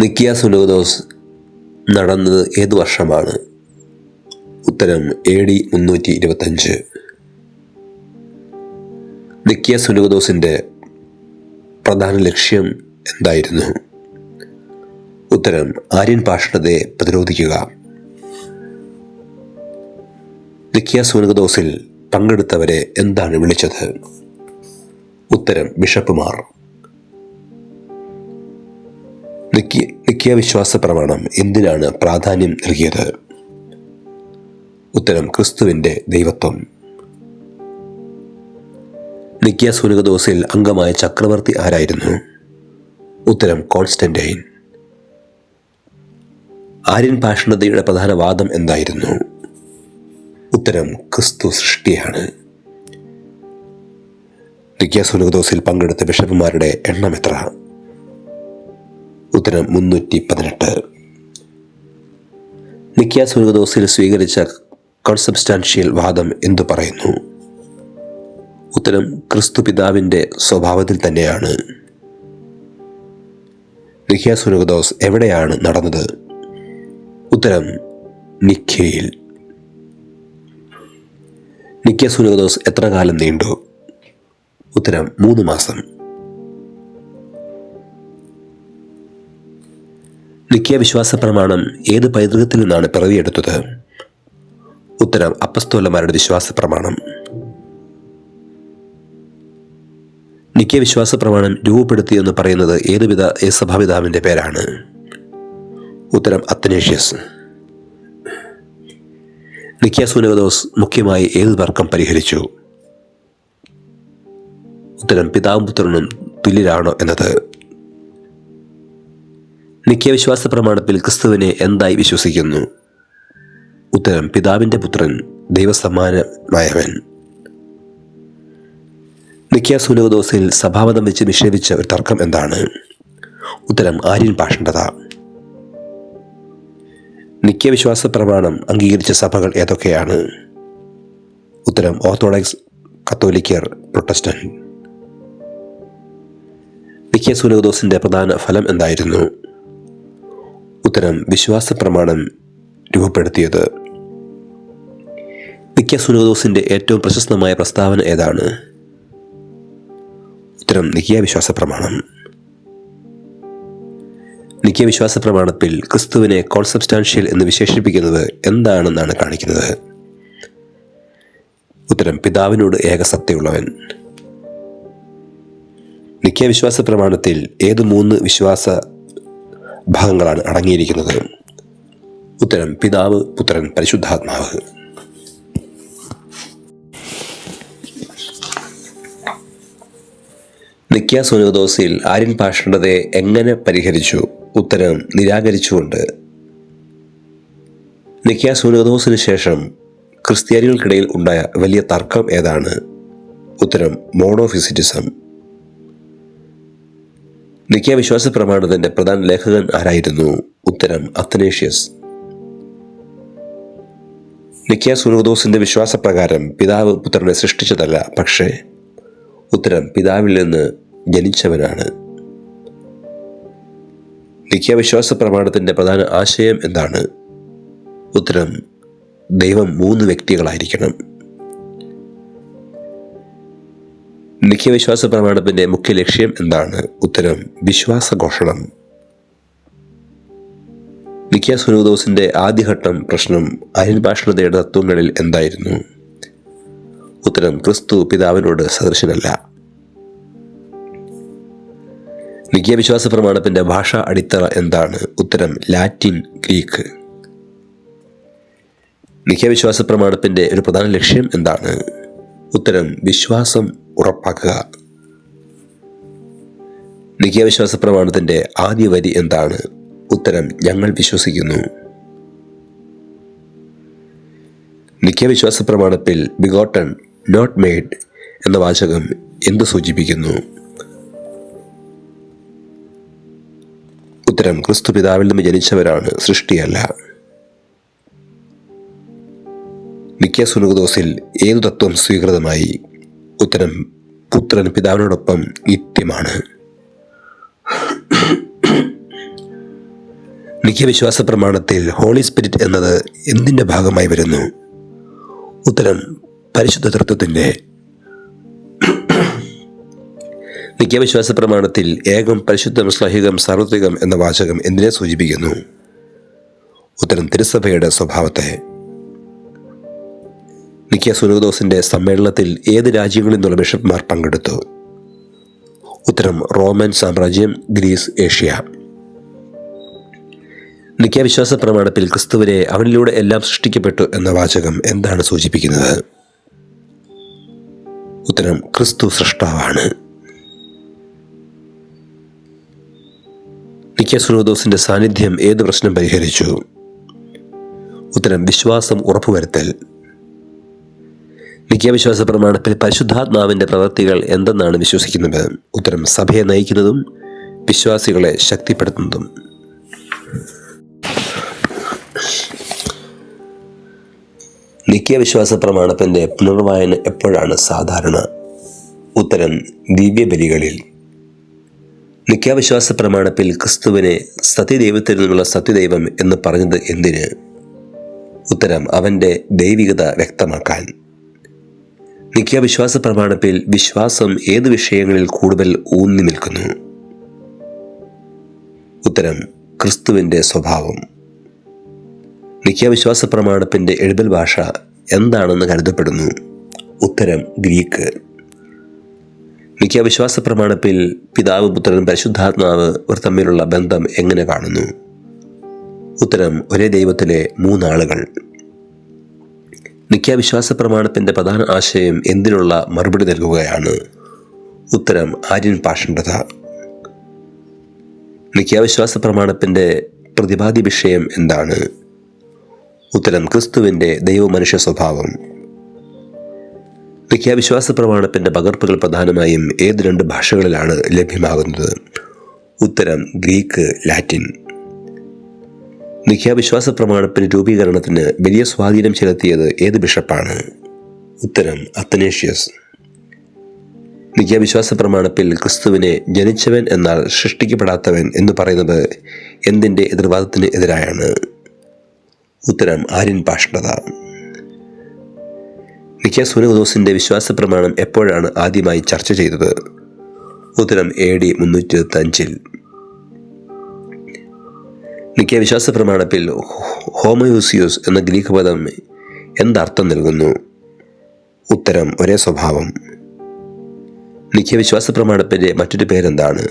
നിക്കിയ സുനോദോസ് നടന്നത് ഏതു വർഷമാണ്? ഉത്തരം എ ഡി മുന്നൂറ്റി ഇരുപത്തഞ്ച് നിക്കിയ സുനോദോസിന്റെ പ്രധാന ലക്ഷ്യം എന്തായിരുന്നു? ഉത്തരം ആര്യൻ ഭാഷണത്തെ പ്രതിരോധിക്കുക. നിക്കിയ സുനകദോസിൽ പങ്കെടുത്തവരെ എന്താണ് വിളിച്ചത്? ഉത്തരം ബിഷപ്പുമാർ. നിക്കിയ നിക്കിയ വിശ്വാസ പ്രമാണം എന്തിനാണ് പ്രാധാന്യം നൽകിയത്? ഉത്തരം ക്രിസ്തുവിന്റെ ദൈവത്വം. നിക്കിയ സുനകദോസിൽ അംഗമായ ചക്രവർത്തി ആരായിരുന്നു? ഉത്തരം കോൺസ്റ്റന്റൈൻ. ആര്യൻ ഭാഷണതയുടെ പ്രധാന വാദം എന്തായിരുന്നു? ഉത്തരം ക്രിസ്തു സൃഷ്ടിയാണ്. നിക്കിയ സുനകദോസിൽ പങ്കെടുത്ത ബിഷപ്പുമാരുടെ എണ്ണം എത്ര? ഉത്തരം മുന്നൂറ്റി പതിനെട്ട് നിക്യാസുനകദോസിൽ സ്വീകരിച്ച കോൺസബ്സ്റ്റാൻഷ്യൽ വാദം എന്തു പറയുന്നു? ഉത്തരം ക്രിസ്തു പിതാവിന്റെ സ്വഭാവത്തിൽ തന്നെയാണ്. നിഖ്യാസുനകദോസ് എവിടെയാണ് നടന്നത്? ഉത്തരം നിഖ്യയിൽ നിക്കിയ സുനോദോസ് എത്ര കാലം നീണ്ടു? ഉത്തരം മൂന്ന് മാസം. നിക്കിയ വിശ്വാസ പ്രമാണം ഏത് പൈതൃകത്തിൽ നിന്നാണ് പിറവിയെടുത്തത്? ഉത്തരം അപ്പസ്തോലന്മാരുടെ വിശ്വാസ പ്രമാണം നിക്കിയ വിശ്വാസ പ്രമാണം രൂപപ്പെടുത്തിയെന്ന് പറയുന്നത് ഏതുവിധ സഭാപിതാവിന്റെ പേരാണ്? ഉത്തരം അത്തനേഷ്യസ് നിക്കിയ സുനകദോസ് മുഖ്യമായി ഏത് തർക്കം പരിഹരിച്ചു? ഉത്തരം പിതാവും പുത്രനും തുല്യരാണോ എന്നത്. നിക്കിയ വിശ്വാസ പ്രമാണത്തിൽ ക്രിസ്തുവിനെ എന്തായി വിശ്വസിക്കുന്നു? ഉത്തരം പിതാവിന്റെ പുത്രൻ ദൈവസമാനമായവൻ നിക്കിയ സുനകദോസിൽ സഭാമതം വെച്ച് നിക്ഷേപിച്ച ഒരു തർക്കം എന്താണ്? ഉത്തരം ആര്യൻ ഭാഷണ്ഡത നിക്കിയ വിശ്വാസ പ്രമാണം അംഗീകരിച്ച സഭകൾ ഏതൊക്കെയാണ്? ഉത്തരം ഓർത്തഡോക്സ് കത്തോലിക്കർ പ്രൊട്ടസ്റ്റന്റ്. നിക്കിയ സുനോദോസിന്റെ പ്രധാന ഫലം എന്തായിരുന്നു? ഉത്തരം വിശ്വാസ പ്രമാണം രൂപപ്പെടുത്തിയത്. നിക്കിയ സുനോദോസിന്റെ ഏറ്റവും പ്രശസ്തമായ പ്രസ്താവന ഏതാണ്? ഉത്തരം നിക്കിയ വിശ്വാസ പ്രമാണം നിക്കിയ വിശ്വാസ പ്രമാണത്തിൽ ക്രിസ്തുവിനെ കോൺസബ്സ്റ്റാൻഷ്യൽ എന്ന് വിശേഷിപ്പിക്കുന്നത് എന്താണെന്നാണ് കാണിക്കുന്നത്? ഉത്തരം പിതാവിനോട് ഏകസത്യമുള്ളവൻ നിക്കിയ വിശ്വാസ പ്രമാണത്തിൽ ഏത് മൂന്ന് വിശ്വാസ ഭാഗങ്ങളാണ് അടങ്ങിയിരിക്കുന്നത്? ഉത്തരം പിതാവ് പുത്രൻ പരിശുദ്ധാത്മാവ്. നിക്കിയ സുനോദോസിൽ ആര്യൻ ഭാഷണതയെ എങ്ങനെ പരിഹരിച്ചു? ഉത്തരം നിരാകരിച്ചുകൊണ്ട് നിക്കിയ സുനോദോസിന് ശേഷം ക്രിസ്ത്യാനികൾക്കിടയിൽ ഉണ്ടായ വലിയ തർക്കം ഏതാണ്? ഉത്തരം മോണോഫിസിറ്റിസം നിക്കിയ വിശ്വാസ പ്രമാണത്തിന്റെ പ്രധാന ലേഖകൻ ആരായിരുന്നു? ഉത്തരം അത്തനേഷ്യസ് നിക്കിയ സുനോദോസിന്റെ വിശ്വാസപ്രകാരം പിതാവ് പുത്രനെ സൃഷ്ടിച്ചതല്ല പക്ഷേ ഉത്തരം പിതാവിൽ നിന്ന് ജനിച്ചവനാണ്. നിക്കിയ പ്രമാണത്തിന്റെ പ്രധാന ആശയം എന്താണ്? ഉത്തരം ദൈവം മൂന്ന് വ്യക്തികളായിരിക്കണം. നിത്യവിശ്വാസ പ്രമാണത്തിന്റെ മുഖ്യ ലക്ഷ്യം എന്താണ്? ഉത്തരം വിശ്വാസഘോഷണം. നിഖ്യ സുനൂദോസിന്റെ ആദ്യഘട്ടം പ്രശ്നം അരിഭാഷണതയുടെ തത്വങ്ങളിൽ എന്തായിരുന്നു? ഉത്തരം ക്രിസ്തു പിതാവിനോട് സദൃശനല്ല. നിഖ്യ വിശ്വാസ പ്രമാണത്തിന്റെ ഭാഷാ അടിത്തറ എന്താണ്? ഉത്തരം ലാറ്റിൻ ഗ്രീക്ക്. നിഖ്യവിശ്വാസ പ്രമാണത്തിന്റെ ഒരു പ്രധാന ലക്ഷ്യം എന്താണ്? ഉത്തരം വിശ്വാസം ഉറപ്പാക്കുക. നിഖ്യവിശ്വാസ പ്രമാണത്തിന്റെ ആദ്യ വരി എന്താണ്? ഉത്തരം ഞങ്ങൾ വിശ്വസിക്കുന്നു. നിഖ്യവിശ്വാസ പ്രമാണത്തിൽ ബിഗോട്ടൺ നോട്ട് മെയ്ഡ് എന്ന വാചകം എന്ത് സൂചിപ്പിക്കുന്നു? ഉത്തരം ക്രിസ്തു പിതാവിൽ നിന്ന് ജനിച്ചവരാണ് സൃഷ്ടിയല്ല. നിക്കിയ സുനുഗദോസിൽ ഏതു തത്വം സ്വീകൃതമായി? ഉത്തരം പുത്രൻ പിതാവിനോടൊപ്പം നിത്യമാണ്. മിക്ക വിശ്വാസ പ്രമാണത്തിൽ ഹോളി സ്പിരിറ്റ് എന്നത് എന്തിന്റെ ഭാഗമായി വരുന്നു? ഉത്തരം പരിശുദ്ധ തൃത്വത്തിന്റെ നിഖ്യവിശ്വാസ പ്രമാണത്തിൽ ഏകം പരിശുദ്ധം ശ്ലഹികം സാർവത്രികം എന്ന വാചകം എന്തിനെ സൂചിപ്പിക്കുന്നു? ഉത്തരം തിരുസഭയുടെ സ്വഭാവത്തെ. നിക്കിയ സുനോദോസിന്റെ സമ്മേളനത്തിൽ ഏത് രാജ്യങ്ങളിൽ നിന്നുള്ള ബിഷപ്പ്മാർ പങ്കെടുത്തു? ഉത്തരം റോമൻ സാമ്രാജ്യം ഗ്രീസ് ഏഷ്യ. നിക്കിയ വിശ്വാസ പ്രമാണത്തിൽ ക്രിസ്തുവിനെ അവനിലൂടെ എല്ലാം സൃഷ്ടിക്കപ്പെട്ടു എന്ന വാചകം എന്താണ് സൂചിപ്പിക്കുന്നത്? ഉത്തരം ക്രിസ്തു സൃഷ്ടാവാണ്. നിക്കിയ സുനോദോസിന്റെ സാന്നിധ്യം ഏത് പ്രശ്നം പരിഹരിച്ചു? ഉത്തരം വിശ്വാസം ഉറപ്പുവരുത്തൽ. നിത്യവിശ്വാസ പ്രമാണത്തിൽ പരിശുദ്ധാത്മാവിന്റെ പ്രവൃത്തികൾ എന്തെന്നാണ് വിശ്വസിക്കുന്നത്? ഉത്തരം സഭയെ നയിക്കുന്നതും വിശ്വാസികളെ ശക്തിപ്പെടുത്തുന്നതും. നിത്യവിശ്വാസ പ്രമാണത്തിന്റെ പുനർവായന എപ്പോഴാണ് സാധാരണ? ഉത്തരം ദിവ്യബലികളിൽ. നിത്യാവിശ്വാസ പ്രമാണത്തിൽ ക്രിസ്തുവിനെ സത്യദൈവത്തിൽ നിന്നുള്ള സത്യദൈവം എന്ന് പറഞ്ഞത് എന്തിന്? ഉത്തരം അവന്റെ ദൈവികത വ്യക്തമാക്കാൻ. നിത്യാവിശ്വാസ പ്രമാണത്തിൽ വിശ്വാസം ഏത് വിഷയങ്ങളിൽ കൂടുതൽ ഊന്നി നിൽക്കുന്നു? ഉത്തരം ക്രിസ്തുവിന്റെ സ്വഭാവം. നിത്യാവിശ്വാസ പ്രമാണത്തിന്റെ എഴുതൽ ഭാഷ എന്താണെന്ന് കരുതപ്പെടുന്നു? ഉത്തരം ഗ്രീക്ക്. നിത്യാവിശ്വാസ പ്രമാണത്തിൽ പിതാവ് പുത്രൻ പരിശുദ്ധാത്മാവ് ഇവർ തമ്മിലുള്ള ബന്ധം എങ്ങനെ കാണുന്നു? ഉത്തരം ഒരേ ദൈവത്തിലെ മൂന്നാളുകൾ. നിത്യാവിശ്വാസ പ്രമാണത്തിന്റെ പ്രധാന ആശയം എന്തിനുള്ള മറുപടി നൽകുകയാണ്? ഉത്തരം ആര്യൻ പാഷണ്ഡത. നിത്യാവിശ്വാസ പ്രമാണത്തിന്റെ പ്രതിപാദ്യ വിഷയം എന്താണ്? ഉത്തരം ക്രിസ്തുവിന്റെ ദൈവമനുഷ്യ സ്വഭാവം. നിത്യാവിശ്വാസ പ്രമാണത്തിന്റെ പകർപ്പുകൾ പ്രധാനമായും ഏത് രണ്ട് ഭാഷകളിലാണ് ലഭ്യമാകുന്നത്? ഉത്തരം ഗ്രീക്ക് ലാറ്റിൻ. നിഖ്യാവിശ്വാസ പ്രമാണത്തിന് രൂപീകരണത്തിന് വലിയ സ്വാധീനം ചെലുത്തിയത് ഏത് ബിഷപ്പാണ്? ഉത്തരം അത്തനേഷ്യസ്. നിഖ്യാവിശ്വാസ പ്രമാണത്തിൽ ക്രിസ്തുവിനെ ജനിച്ചവൻ എന്നാൽ സൃഷ്ടിക്കപ്പെടാത്തവൻ എന്ന് പറയുന്നത് എന്തിന്റെ എതിർവാദത്തിന് എതിരായാണ്? ഉത്തരം ആര്യൻ പാഷണത. നിഖ്യ സുനദോസിന്റെ വിശ്വാസ പ്രമാണം എപ്പോഴാണ് ആദ്യമായി ചർച്ച ചെയ്തത്? ഉത്തരം എ ഡി മുന്നൂറ്റി ഇരുപത്തി അഞ്ചിൽ നിത്യവിശ്വാസ പ്രമാണത്തിൽ ഹോമയൂസിയോസ് എന്ന ഗ്രീക്ക് പദം എന്തർത്ഥം നൽകുന്നു? ഉത്തരം ഒരേ സ്വഭാവം. നിത്യവിശ്വാസ പ്രമാണത്തിന്റെ മറ്റൊരു പേരെന്താണ്?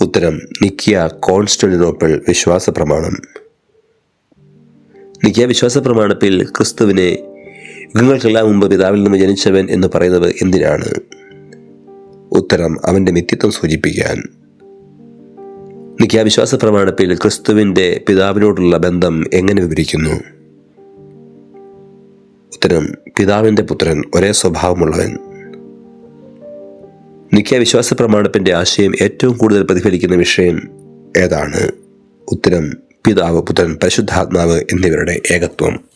ഉത്തരം നിക്കിയ കോൺസ്റ്റന്റിനോപ്പിൾ വിശ്വാസ പ്രമാണം നിക്കിയ വിശ്വാസ പ്രമാണത്തിൽ ക്രിസ്തുവിനെ യുഗങ്ങൾക്കെല്ലാം മുമ്പ് പിതാവിൽ നിന്ന് ജനിച്ചവൻ എന്ന് പറയുന്നത് എന്തിനാണ്? ഉത്തരം അവന്റെ മിത്യത്വം സൂചിപ്പിക്കാൻ. നിത്യാവിശ്വാസ പ്രമാണത്തിൽ ക്രിസ്തുവിന്റെ പിതാവിനോടുള്ള ബന്ധം എങ്ങനെ വിവരിക്കുന്നു? ഉത്തരം പിതാവിന്റെ പുത്രൻ ഒരേ സ്വഭാവമുള്ളവൻ. നിത്യാവിശ്വാസ പ്രമാണത്തിന്റെ ആശയം ഏറ്റവും കൂടുതൽ പ്രതിഫലിക്കുന്ന വിഷയം ഏതാണ്? ഉത്തരം പിതാവ് പുത്രൻ പരിശുദ്ധാത്മാവ് എന്നിവരുടെ ഏകത്വം.